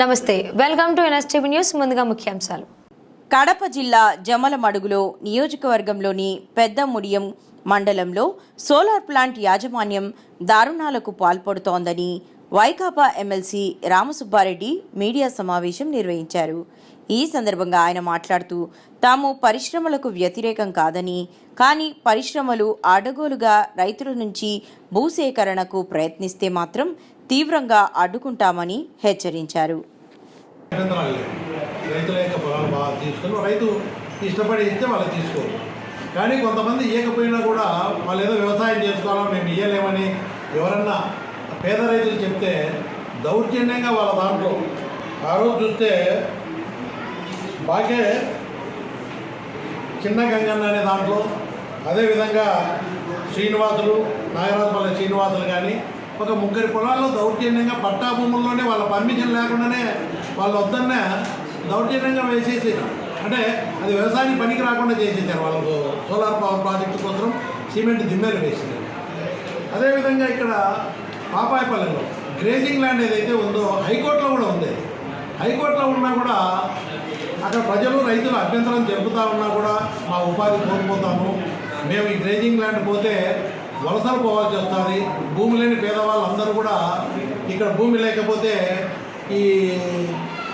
నమస్తే welcome to NSTV news ముందుగా ముఖ్యాంశాలు. కడప జిల్లా జమలమడుగులో నియోజకవర్గంలోని పెద్ద ముడియం మండలంలో సోలార్ ప్లాంట్ యాజమాన్యం దారుణాలకు పాల్పడుతోందని వైకాపా ఎమ్మెల్సీ రామసుబ్బారెడ్డి మీడియా సమావేశం నిర్వహించారు. ఈ సందర్భంగా ఆయన మాట్లాడుతూ తాము పరిశ్రమలకు వ్యతిరేకం కాదని కానీ పరిశ్రమలు అడగోలుగా రైతుల నుంచి భూసేకరణకు ప్రయత్నిస్తే మాత్రం తీవ్రంగా అడ్డుకుంటామని హెచ్చరించారు. రైతుల యొక్క పొలాలు బాగా తీసుకొని రైతు ఇష్టపడి ఇస్తే వాళ్ళు తీసుకోరు కానీ కొంతమంది ఇవ్వకపోయినా కూడా వాళ్ళు ఏదో వ్యవసాయం చేసుకోవాలని మేము ఇవ్వలేమని ఎవరన్నా పేద రైతులు చెప్తే దౌర్జన్యంగా వాళ్ళ దాంట్లో ఆ రోజు చూస్తే బాకే చిన్న గంగన్న అనే దాంట్లో అదేవిధంగా శ్రీనివాసులు నాగరాజపల్లి శ్రీనివాసులు కానీ ఒక ముగ్గురి పొలాల్లో దౌర్జన్యంగా పట్టా భూముల్లోనే వాళ్ళ పర్మిషన్ లేకుండానే వాళ్ళు వద్దన్న దౌర్జన్యంగా వేసేసారు. అంటే అది వ్యవసాయానికి పనికి రాకుండా చేసేసారు. వాళ్ళకు సోలార్ పవర్ ప్రాజెక్టు కోసం సిమెంట్ దిమ్మేలు వేసింది అదేవిధంగా ఇక్కడ పాపాయపల్లిలో గ్రేజింగ్ ల్యాండ్ ఏదైతే ఉందో హైకోర్టు కూడా ఉంది అది. హైకోర్టులో ఉన్నా కూడా అక్కడ ప్రజలు రైతులు అభ్యంతరం జరుపుతా ఉన్నా కూడా మా ఉపాధి కోల్పోతాము. మేము ఈ గ్రేజింగ్ ల్యాండ్ పోతే వలసలు పోవాల్సి వస్తుంది. భూమి లేని పేదవాళ్ళందరూ కూడా ఇక్కడ భూమి లేకపోతే ఈ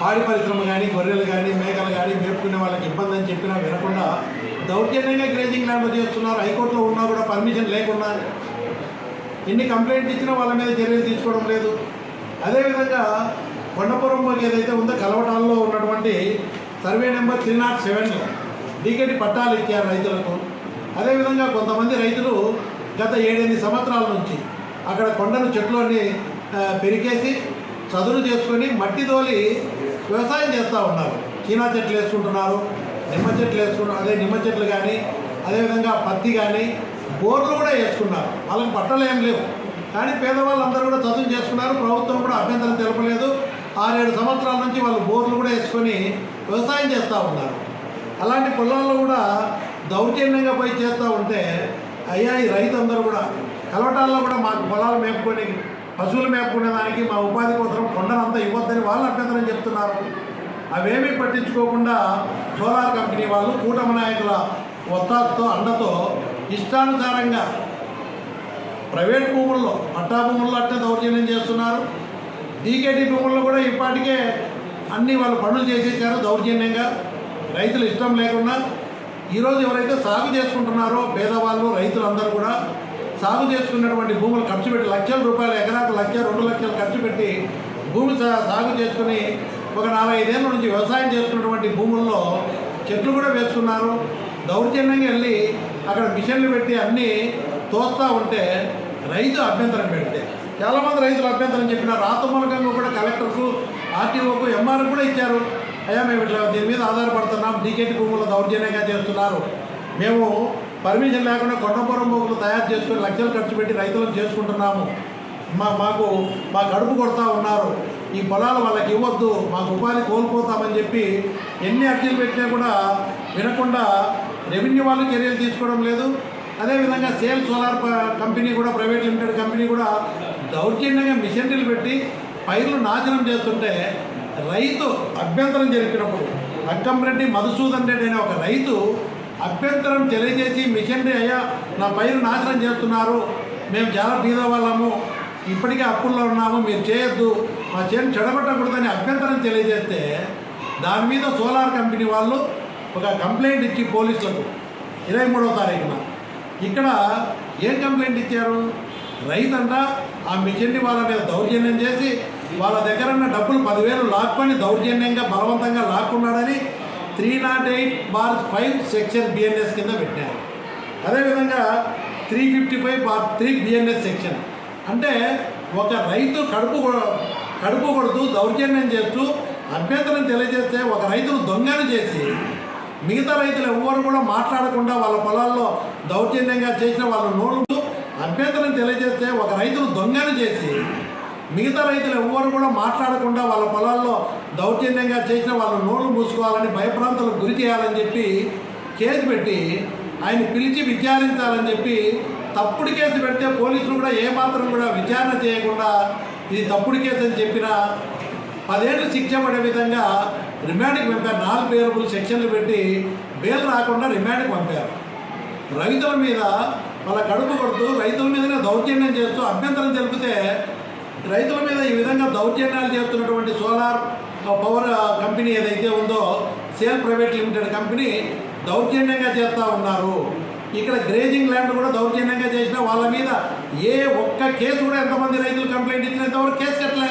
పాడి పరిశ్రమ కానీ గొర్రెలు కానీ మేకలు కానీ మేపుకునే వాళ్ళకి ఇబ్బంది అని చెప్పినా వినకుండా దౌర్జన్యంగా గ్రేజింగ్ ల్యాండ్ చేస్తున్నారు హైకోర్టులో ఉన్నా కూడా పర్మిషన్ లేకుండా ఎన్ని కంప్లైంట్ ఇచ్చినా వాళ్ళ మీద చర్యలు తీసుకోవడం లేదు. అదేవిధంగా కొండపురం ఏదైతే ఉందో కలవటాల్లో ఉన్నటువంటి సర్వే నెంబర్ త్రీ నాట్ సెవెన్లో డీకేటి పట్టాలు ఇచ్చారు రైతులకు. అదేవిధంగా కొంతమంది రైతులు గత ఏడెనిమిది సంవత్సరాల నుంచి అక్కడ కొండను చెట్లని పెరికేసి చదును చేసుకొని మట్టి తోలి వ్యవసాయం చేస్తూ ఉన్నారు. చీనా చెట్లు వేసుకుంటున్నారు నిమ్మ చెట్లు వేసుకుంటారు అదే నిమ్మ చెట్లు కానీ అదేవిధంగా పత్తి కానీ బోర్లు కూడా వేసుకున్నారు. వాళ్ళకి పట్టలు ఏం లేవు. కానీ పేదవాళ్ళందరూ కూడా చదువు చేసుకున్నారు. ప్రభుత్వం కూడా అభ్యంతరం తెలపలేదు. ఆరేడు సంవత్సరాల నుంచి వాళ్ళు బోర్లు కూడా వేసుకొని వ్యవసాయం చేస్తూ ఉన్నారు. అలాంటి పొలాల్లో కూడా దౌర్జన్యంగా పోయి చేస్తూ ఉంటే అయ్యా ఈ రైతు అందరూ కూడా కలవటాల్లో కూడా మాకు పొలాలు మేపుకొని పశువులు మేపుకునే దానికి మా ఉపాధి కోసం కొండనంతా ఇవ్వద్దని వాళ్ళు అభ్యంతరం చెప్తున్నారు. అవేమీ పట్టించుకోకుండా సోలార్ కంపెనీ వాళ్ళు కూటమి నాయకుల ఒత్తాతో అండతో ఇష్టానుసారంగా ప్రైవేట్ భూముల్లో పట్టా భూముల్లో అట్టే దౌర్జన్యం చేస్తున్నారు. డీకేటీ భూముల్లో కూడా ఇప్పటికే అన్ని వాళ్ళు పనులు చేసేసారు దౌర్జన్యంగా. రైతులు ఇష్టం లేకుండా ఈరోజు ఎవరైతే సాగు చేసుకుంటున్నారో పేదవాళ్ళు రైతులందరూ కూడా సాగు చేసుకున్నటువంటి భూములు ఖర్చు పెట్టి లక్షల రూపాయలు ఎకరాకు లక్ష రెండు లక్షలు ఖర్చు పెట్టి భూమి సా- సాగు చేసుకుని ఒక నాలుగైదేళ్ళ నుంచి వ్యవసాయం చేసుకున్నటువంటి భూముల్లో చెట్లు కూడా వేసుకున్నారు. దౌర్జన్యంగా వెళ్ళి అక్కడ మిషన్లు పెట్టి అన్నీ తోస్తూ ఉంటే రైతు అభ్యంతరం పెడితే. చాలామంది రైతులు అభ్యంతరం చెప్పిన రాత మూలకంగా కూడా కలెక్టర్కు ఆర్టీఓకు ఎంఆర్ కూడా ఇచ్చారు. అయ్యా మేము ఇట్లా దీని మీద ఆధారపడుతున్నాం. డీకేటీ భూములు దౌర్జన్యంగా చేస్తున్నారు. మేము పర్మిషన్ లేకుండా కొండపురం భూములు తయారు చేసుకొని లక్షలు ఖర్చు పెట్టి రైతులను చేసుకుంటున్నాము. మా మాకు మా కడుపు కొడతా ఉన్నారు. ఈ పొలాలు వాళ్ళకి ఇవ్వద్దు. మాకు ఉపాధి కోల్పోతామని చెప్పి ఎన్ని అర్జీలు పెట్టినా కూడా వినకుండా రెవెన్యూ వాళ్ళు చర్యలు తీసుకోవడం లేదు. అదేవిధంగా సేల్ సోలార్ కంపెనీ కూడా ప్రైవేట్ లిమిటెడ్ కంపెనీ కూడా దౌర్జన్యంగా మిషనరీలు పెట్టి పైర్లు నాశనం చేస్తుంటే రైతు అభ్యంతరం జరిపినప్పుడు అక్కంరెడ్డి మధుసూదన్ రెడ్డి అనే ఒక రైతు అభ్యంతరం తెలియజేసి మిషనరీ అయ్యా నా పైరు నాశనం చేస్తున్నారు మేము చాలా బీద వాళ్ళము ఇప్పటికే అప్పుల్లో ఉన్నాము మీరు చేయొద్దు మా చేను చెడగొట్టకూడదని అభ్యంతరం తెలియజేస్తే దాని మీద సోలార్ కంపెనీ వాళ్ళు ఒక కంప్లైంట్ ఇచ్చి పోలీసులకు. ఇరవై మూడో తారీఖున. ఇక్కడ ఏం కంప్లైంట్ ఇచ్చారు? రైతంట ఆ మిషన్ని వాళ్ళ మీద దౌర్జన్యం చేసి వాళ్ళ దగ్గర ఉన్న డబ్బులు పదివేలు లాక్కొని దౌర్జన్యంగా బలవంతంగా లాక్కున్నాడని three naught eight bar five section BNS కింద పెట్టారు. అదేవిధంగా three fifty five bar three BNS section. అంటే ఒక రైతు కడుపు కడుపు కొడుతూ దౌర్జన్యం చేస్తూ అభ్యంతరం తెలియజేస్తే ఒక రైతును దొంగను చేసి మిగతా రైతులు ఎవ్వరు కూడా మాట్లాడకుండా వాళ్ళ పొలాల్లో దౌర్జన్యంగా చేసిన వాళ్ళ నోళ్ళు అభ్యంతరం తెలియజేస్తే ఒక రైతును దొంగను చేసి మిగతా రైతులు ఎవ్వరు కూడా మాట్లాడకుండా వాళ్ళ పొలాల్లో దౌర్జన్యంగా చేసిన వాళ్ళ నోళ్ళు మూసుకోవాలని భయప్రాంతాలకు గురి చేయాలని చెప్పి కేసు పెట్టి ఆయన పిలిచి విచారించాలని చెప్పి తప్పుడు కేసు పెడితే పోలీసులు కూడా ఏమాత్రం కూడా విచారణ చేయకుండా ఇది తప్పుడు కేసు అని చెప్పిన పదేళ్ళు శిక్ష పడే విధంగా రిమాండ్కి పంపారు. నాలుగు పేరుబుల్ సెక్షన్లు పెట్టి బెయిల్ రాకుండా రిమాండ్కి పంపారు. రైతుల మీద వాళ్ళ కడుపు కొడుతూ రైతుల మీదనే దౌర్జన్యం చేస్తూ అభ్యంతరం తెలిపితే రైతుల మీద ఈ విధంగా దౌర్జన్యాలు చేస్తున్నటువంటి సోలార్ పవర్ కంపెనీ ఏదైతే ఉందో సేల్ ప్రైవేట్ లిమిటెడ్ కంపెనీ దౌర్జన్యంగా చేస్తూ ఉన్నారు. ఇక్కడ గ్రేజింగ్ ల్యాండ్ కూడా దౌర్జన్యంగా చేసిన వాళ్ళ మీద ఏ ఒక్క కేసు కూడా ఎంతమంది రైతులు కంప్లైంట్ ఇచ్చినంతవరకు కేసు కట్టలే.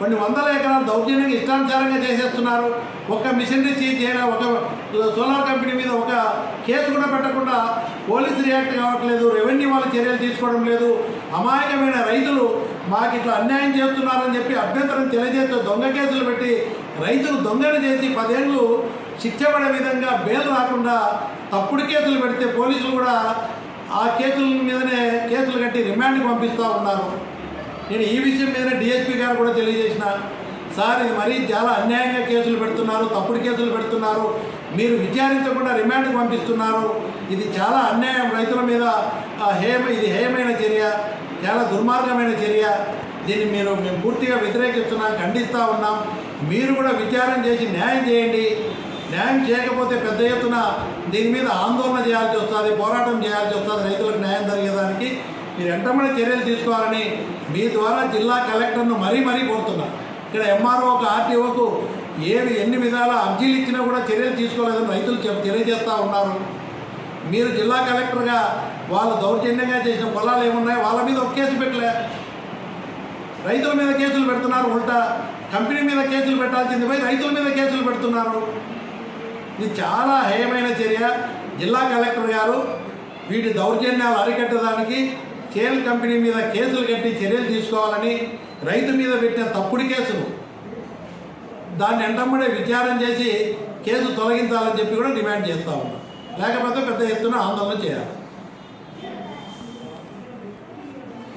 కొన్ని వందల ఎకరాలు దౌర్జన్యంగా ఇష్టానుసారంగా చేసేస్తున్నారు. ఒక మిషనరీ సీజ్ ఒక సోలార్ కంపెనీ మీద ఒక కేసు కూడా పెట్టకుండా పోలీసు రియాక్ట్ కావట్లేదు రెవెన్యూ వాళ్ళు చర్యలు తీసుకోవడం లేదు. అమాయకమైన రైతులు మాకు ఇట్లా అన్యాయం చేస్తున్నారని చెప్పి అభ్యంతరం తెలియజేస్తూ దొంగ కేసులు పెట్టి రైతులు దొంగలు చేసి పదేళ్ళు శిక్షపడే విధంగా బెయిల్ రాకుండా తప్పుడు కేసులు పెడితే పోలీసులు కూడా ఆ కేసుల మీదనే కేసులు కట్టి రిమాండ్కి పంపిస్తూ ఉన్నారు. నేను ఈ విషయం మీద డిఎస్పీ గారు కూడా తెలియజేసిన సార్ ఇది మరీ చాలా అన్యాయంగా కేసులు పెడుతున్నారు తప్పుడు కేసులు పెడుతున్నారు. మీరు విచారించకుండా రిమాండ్కి పంపిస్తున్నారు. ఇది చాలా అన్యాయం రైతుల మీద హేమ ఇది హేయమైన చర్య చాలా దుర్మార్గమైన చర్య. దీన్ని మీరు మేము పూర్తిగా వ్యతిరేకిస్తున్నాం ఖండిస్తూ ఉన్నాం. మీరు కూడా విచారం చేసి న్యాయం చేయండి. న్యాయం చేయకపోతే పెద్ద ఎత్తున దీని మీద ఆందోళన చేయాల్సి వస్తుంది పోరాటం చేయాల్సి వస్తుంది రైతులకు న్యాయం జరిగేదానికి. మీరు వెంటనే చర్యలు తీసుకోవాలని మీ ద్వారా జిల్లా కలెక్టర్ను మరీ మరీ కోరుతున్నారు ఇక్కడ ఎంఆర్ఓకు ఆర్టీఓకు ఏవి ఎన్ని విధాల అర్జీలు ఇచ్చినా కూడా చర్యలు తీసుకోలేదని రైతులు చెప్ తెలియజేస్తూ ఉన్నారు. మీరు జిల్లా కలెక్టర్గా వాళ్ళు దౌర్జన్యంగా చేసిన పొలాలు ఏమున్నాయో వాళ్ళ మీద ఒక కేసు పెట్టలే. రైతుల మీద కేసులు పెడుతున్నారు ఉల్టా. కంపెనీ మీద కేసులు పెట్టాల్సింది పోయి రైతుల మీద కేసులు పెడుతున్నారు. ఇది చాలా హేయమైన చర్య. జిల్లా కలెక్టర్ గారు వీటి దౌర్జన్యాలు అరికట్టడానికి కేఎల్ కంపెనీ మీద కేసులు కట్టి చర్యలు తీసుకోవాలని రైతు మీద పెట్టిన తప్పుడు కేసును దాన్ని ఎంటమ్మడే విచారం చేసి కేసు తొలగించాలని చెప్పి కూడా డిమాండ్ చేస్తూ ఉన్నాం. లేకపోతే పెద్ద ఎత్తున ఆందోళన చేయాలి.